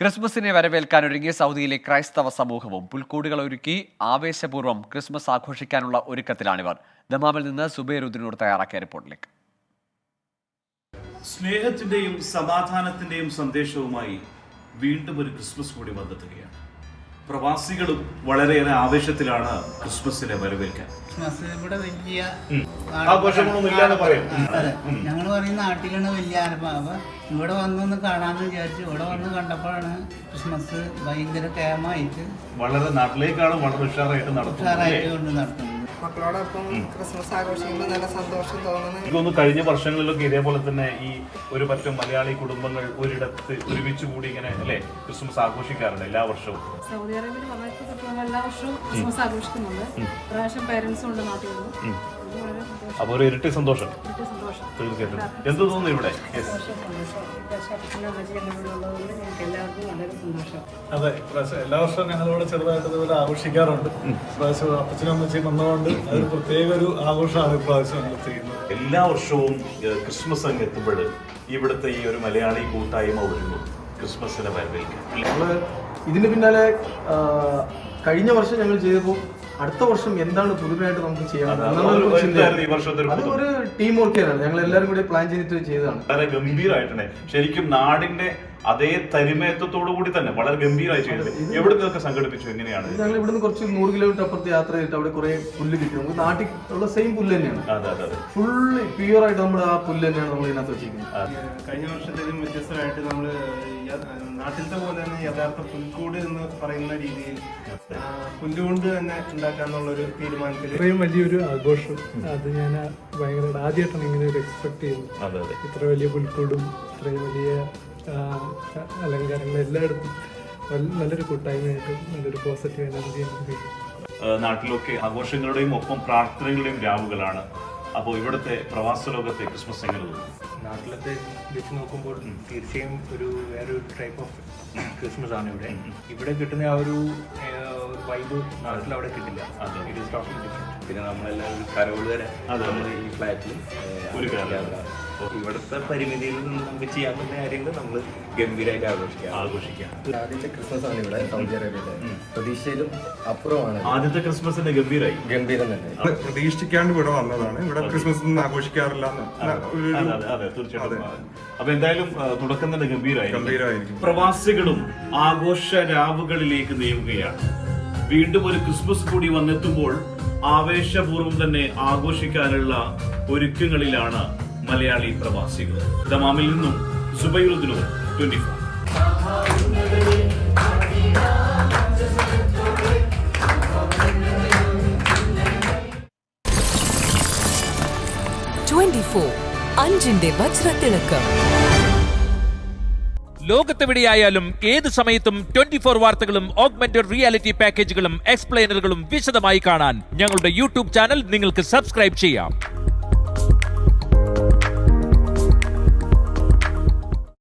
ക്രിസ്മസിനെ വരവേൽക്കാൻ ഒരുങ്ങിയ സൗദിയിലെ ക്രൈസ്തവ സമൂഹവും പുൽക്കൂടുകൾ ഒരുക്കി ആവേശപൂർവം ക്രിസ്മസ് ആഘോഷിക്കാനുള്ള ഒരുക്കത്തിലാണിവർ. ദമാമിൽ നിന്ന് സുബൈറുദ്ദീനോട് തയ്യാറാക്കിയ റിപ്പോർട്ടിലേക്ക്. സ്നേഹത്തിന്റെയും സമാധാനത്തിന്റെയും സന്ദേശവുമായി വീണ്ടും ഒരു ക്രിസ്മസ് കൂടി വന്നെത്തുകയാണ്. പ്രവാസികളും വളരെയേറെ ആവേശത്തിലാണ് ക്രിസ്മസിനെ വരവേൽക്കാൻ. ക്രിസ്മസ് ഇവിടെ വലിയ ആഘോഷങ്ങളൊന്നും ഇല്ലാന്ന് പറയും. ഞങ്ങൾ പറയുന്ന നാട്ടിലാണ് വലിയ ആരംഭം. ഇവിടെ വന്നൊന്ന് കാണാന്ന് വിചാരിച്ചു ഇവിടെ വന്ന് കണ്ടപ്പോഴാണ് ക്രിസ്മസ് ഭയങ്കര കേമായിട്ട് വളരെ നാട്ടിലേക്കാണ് വളരെ ഉഷാറായിട്ട് ഉഷാറായിട്ട് കൊണ്ട് നടത്തുന്നത്. മക്കളോടൊപ്പം ക്രിസ്മസ് ആഘോഷിക്കുമ്പോൾ നല്ല സന്തോഷം തോന്നുന്നു കഴിഞ്ഞ വർഷങ്ങളിലൊക്കെ ഇതേപോലെ തന്നെ ഈ ഒരു പറ്റം മലയാളി കുടുംബങ്ങൾ ഒരിടത്ത് ഒരുമിച്ച് കൂടി ഇങ്ങനെ അല്ലേ ക്രിസ്മസ് ആഘോഷിക്കാറുണ്ട് എല്ലാ വർഷവും. സൗദി അറേബ്യയിൽ എല്ലാ വർഷവും ക്രിസ്മസ് ആഘോഷിക്കുന്നുണ്ട്. പ്രാവശ്യം പേരൻസും ഉണ്ട് നാട്ടിൽ നിന്ന്. അപ്പൊ ഒരു ഇരട്ടി സന്തോഷം. തീർച്ചയായിട്ടും. എന്ത് തോന്നുന്നു ഇവിടെ? അതെ എല്ലാ വർഷവും ഞങ്ങളിവിടെ ചെറുതായിട്ട് ഇതുപോലെ ആഘോഷിക്കാറുണ്ട്. പ്രാവശ്യം അപ്പച്ചനും അമ്മച്ചയും വന്നതുകൊണ്ട് അതൊരു പ്രത്യേക ഒരു ആഘോഷമാണ് ഇപ്രാവശ്യം ഞങ്ങൾ ചെയ്യുന്നത്. എല്ലാ വർഷവും ക്രിസ്മസ് അങ്ങ് എത്തുമ്പോൾ ഇവിടുത്തെ ഈ ഒരു മലയാളി കൂട്ടായ്മ ഒരുങ്ങും. ക്രിസ്മസിനെ വരവേൽക്കാൻ? നമ്മൾ ഇതിന് പിന്നാലെ കഴിഞ്ഞ വർഷം ഞങ്ങൾ ചെയ്തപ്പോൾ അടുത്ത വർഷം എന്താണ് പുതുമയായിട്ട് നമുക്ക് ചെയ്യാൻ എന്നുള്ള ഒരു ഒരു ചിന്തയാണ്. എന്തായിരുന്നു ഈ വർഷത്തെ ഒരു അത് പുതുമ? ഒരു ടീം വർക്ക് ആണ് ഞങ്ങൾ എല്ലാവരും കൂടി പ്ലാൻ ചെയ്തിട്ട് ചെയ്തതാണ്. വളരെ ഗംഭീരമായിട്ടുണ്ട് ശരിക്കും നാടിന്റെ അതേ തനിമയത്വത്തോടു കൂടി തന്നെ വളരെ ഗംഭീരമായി ചെയ്തത് എവിടെ നിന്നൊക്കെ സംഘടിപ്പിച്ചു? എങ്ങനെയാണ്? ഇത് ഞങ്ങൾ ഇവിടുന്ന് കുറച്ച് നൂറ് കിലോമീറ്റർ അപ്പുറത്ത് യാത്ര ചെയ്തിട്ട് അവിടെ കുറെ പുല്ല് കിട്ടി. നമുക്ക് നാട്ടിൽ ഉള്ള സെയിം പുല്ല് തന്നെയാണ്. അതെ അതെ അതെ. ഫുള്ള് പ്യുവർ ആയിട്ട് നമ്മൾ ആ പുല്ല് തന്നെയാണ് നമ്മൾ ഇതിനകത്ത് വെച്ചിരിക്കുന്നത്. കഴിഞ്ഞ വർഷത്തേലും വ്യത്യസ്തമായിട്ട് നമ്മൾ നാട്ടിലത്തെ പോലെ തന്നെ യഥാർത്ഥ പുൽക്കൂട് എന്ന് പറയുന്ന രീതിയിൽ പുല്ലുകൊണ്ട് തന്നെ ഉണ്ടാക്കാന്നുള്ളൊരു തീരുമാനത്തിൽ ഇത്രയും വലിയൊരു ആഘോഷം. അത് ഞാൻ ഭയങ്കര ആദ്യമായിട്ടാണ് ഇങ്ങനെ ഒരു എക്സ്പെക്ട് ചെയ്യുന്നത്. ഇത്ര വലിയ പുൽക്കൂടും ഇത്രയും വലിയ അലങ്കാരങ്ങളും അലങ്കാരങ്ങൾ എല്ലായിടത്തും നല്ലൊരു കൂട്ടായ്മയായിട്ടും നല്ലൊരു പോസിറ്റീവ് എനർജി എനിക്ക് നാട്ടിലൊക്കെ ആഘോഷങ്ങളുടെയും ഒപ്പം പ്രാർത്ഥനകളുടെയും രാവുകളാണ്. അപ്പോൾ ഇവിടുത്തെ പ്രവാസ ലോകത്തെ ക്രിസ്മസ് എങ്ങനെ തോന്നുന്നു നാട്ടിലത്തെ വെച്ച് നോക്കുമ്പോൾ തീർച്ചയായും ഒരു വേറൊരു ടൈപ്പ് ഓഫ് ക്രിസ്മസ് ആണ് ഇവിടെ. ഇവിടെ കിട്ടുന്ന ആ ഒരു വൈബ് നാട്ടിൽ അവിടെ കിട്ടില്ല. പിന്നെ നമ്മളെല്ലാവരും വരെ നമ്മൾ ഈ ഫ്ലാറ്റിൽ ഒരു കാര്യം. ഇവിടുത്തെ പരിമിതിയിൽ നിന്ന് നമുക്ക് ചെയ്യാൻ പറ്റുന്ന കാര്യങ്ങൾ നമ്മൾ ഗംഭീരമായിട്ട് ആഘോഷിക്കാം. ആഘോഷിക്കാം. ആദ്യത്തെ ക്രിസ്മസ് ആണ് ഇവിടെ സൗദി അറേബ്യയിലെ. പ്രതീക്ഷയിലും അപ്പുറമാണ്. ആദ്യത്തെ ക്രിസ്മസിന്റെ ഗംഭീരമായി ഗംഭീരം തന്നെ. പ്രതീക്ഷിക്കാണ്ട് ഇവിടെ വന്നതാണ്. ഇവിടെ ക്രിസ്മസ് ഒന്നും ആഘോഷിക്കാറില്ല അപ്പൊ എന്തായാലും തുടക്കം തന്നെ ഗംഭീരമായി ഗംഭീരമായിരിക്കും. പ്രവാസികളും ആഘോഷ രാവുകളിലേക്ക് നീങ്ങുകയാണ്. വീണ്ടും ഒരു ക്രിസ്മസ് കൂടി വന്നെത്തുമ്പോൾ ആവേശപൂർവം തന്നെ ആഘോഷിക്കാനുള്ള ഒരുക്കങ്ങളിലാണ് മലയാളി പ്രവാസികൾ. ദമാമിൽ നിന്നും സുബൈറുദ്ദിനോ ട്വന്റി ഫോർ ട്വന്റി ഫോർ അഞ്ചിന്റെ വജ്രത്തിളക്കം. ലോകത്തെവിടെയായാലും ഏത് സമയത്തും ട്വന്റി ഫോർ വാർത്തകളും ഓഗ്മെന്റഡ് റിയാലിറ്റി പാക്കേജുകളും എക്സ്പ്ലെയിനറുകളും വിശദമായി കാണാൻ ഞങ്ങളുടെ യൂട്യൂബ് ചാനൽ നിങ്ങൾക്ക് സബ്സ്ക്രൈബ് ചെയ്യാം.